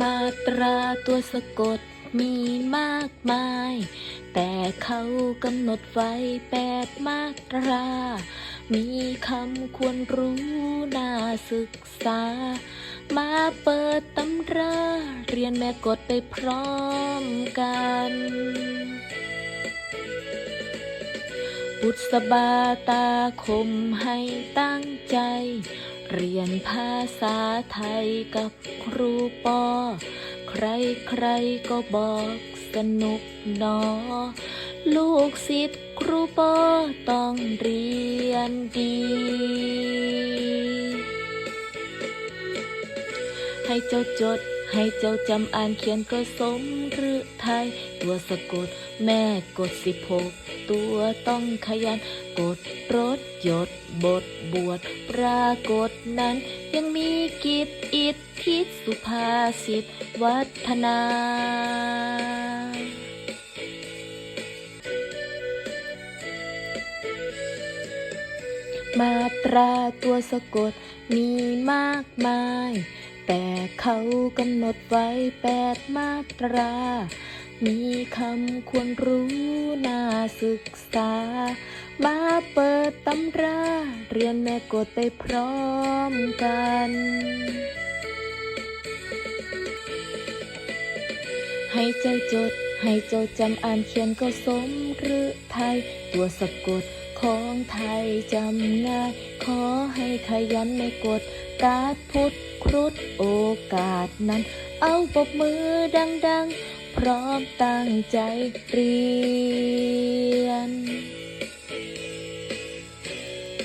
มาตราตัวสะกดมีมากมาย แต่เขากำหนดไว้แปดมาตรา มีคำควรรู้น่าศึกษา มาเปิดตำราเรียนแม่กฎไปพร้อมกันบุษบาตาคมให้ตั้งใจ เรียนภาษาไทยกับครูปอ ใครใครก็บอกสนุกหนอ ลูกศิษย์ครูปอต้องเรียนดี ให้เจ้าจด ให้เจ้าจำอ่านเขียนก็สมหรือไทย ตัวสะกดแม่กดสิบหกตัวต้องขยัน กดรถหยดบทบวชปรากฏนั้น ยังมีกิจอิทธิสุภาษิตวัฒนามาตราตัวสะกดมีมากมาย แต่เขากำหนดไว้แปดมาตรา มีคำควรรู้น่าศึกษา มาเปิดตำรา เรียนแม่กฎไปพร้อมกัน ให้ใจจด ให้เจ้าจำอ่านเขียนก็สมหรือไทย ตัวสะกดของไทยจำง่าย ขอให้ขยันในกฎการดพุทธครุฑโอกาสนั้น เอาปบมือดังๆ พร้อมตั้งใจเรียน